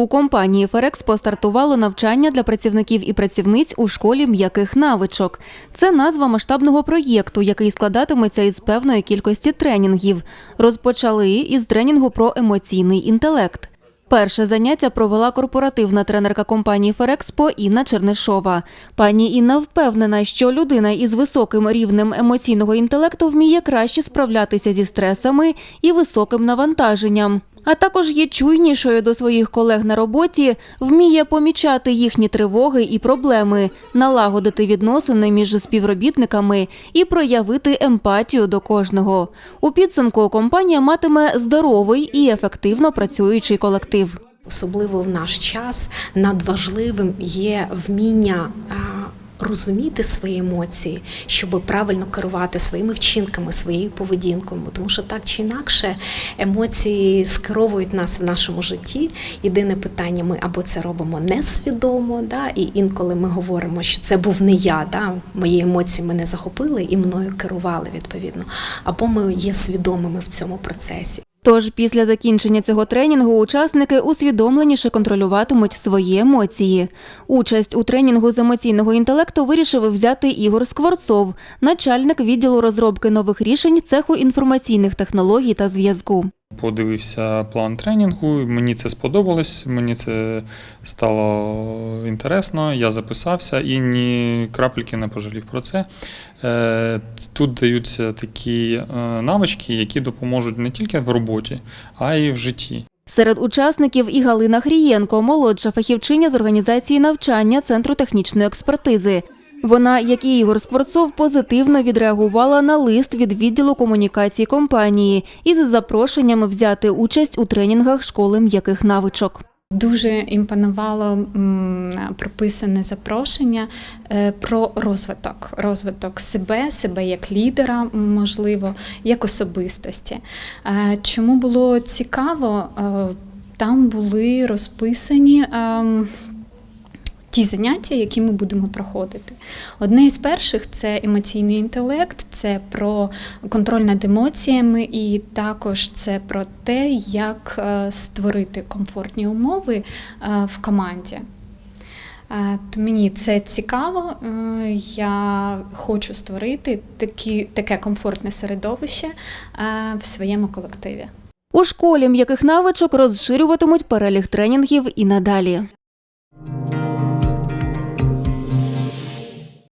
У компанії Ферекспо стартувало навчання для працівників і працівниць у школі м'яких навичок. Це назва масштабного проєкту, який складатиметься із певної кількості тренінгів. Розпочали із тренінгу про емоційний інтелект. Перше заняття провела корпоративна тренерка компанії Ферекспо Інна Чернишова. Пані Інна впевнена, що людина із високим рівнем емоційного інтелекту вміє краще справлятися зі стресами і високим навантаженням. А також є чуйнішою до своїх колег на роботі, вміє помічати їхні тривоги і проблеми, налагодити відносини між співробітниками і проявити емпатію до кожного. У підсумку компанія матиме здоровий і ефективно працюючий колектив. Особливо в наш час надважливим є вміння розуміти свої емоції, щоб правильно керувати своїми вчинками, своєю поведінкою. Тому що так чи інакше емоції скеровують нас в нашому житті. Єдине питання: ми або це робимо несвідомо, да, і інколи ми говоримо, що це був не я, да, мої емоції мене захопили і мною керували відповідно, або ми є свідомими в цьому процесі. Тож після закінчення цього тренінгу учасники усвідомленіше контролюватимуть свої емоції. Участь у тренінгу з емоційного інтелекту вирішив взяти Ігор Скворцов, начальник відділу розробки нових рішень цеху інформаційних технологій та зв'язку. Подивився план тренінгу, мені це сподобалось, мені це стало інтересно. Я записався і ні крапельки не пожалів про це. Е, Тут даються такі е, навички, які допоможуть не тільки в роботі, а й в житті. Серед учасників і Галина Хрієнко, молодша фахівчиня з організації навчання Центру технічної експертизи. Вона, як і Ігор Скворцов, позитивно відреагувала на лист від відділу комунікації компанії із запрошенням взяти участь у тренінгах школи м'яких навичок. Дуже імпонувало прописане запрошення е, про розвиток, розвиток себе, себе як лідера, можливо, як особистості. Е, Чому було цікаво? Е, Там були розписані. Ті заняття, які ми будемо проходити. Одне із перших це емоційний інтелект, це про контроль над емоціями, і також це про те, як е, створити комфортні умови е, в команді. Е, То мені це цікаво. Я хочу створити такі, таке комфортне середовище в своєму колективі. У школі м'яких навичок розширюватимуть перелік тренінгів і надалі.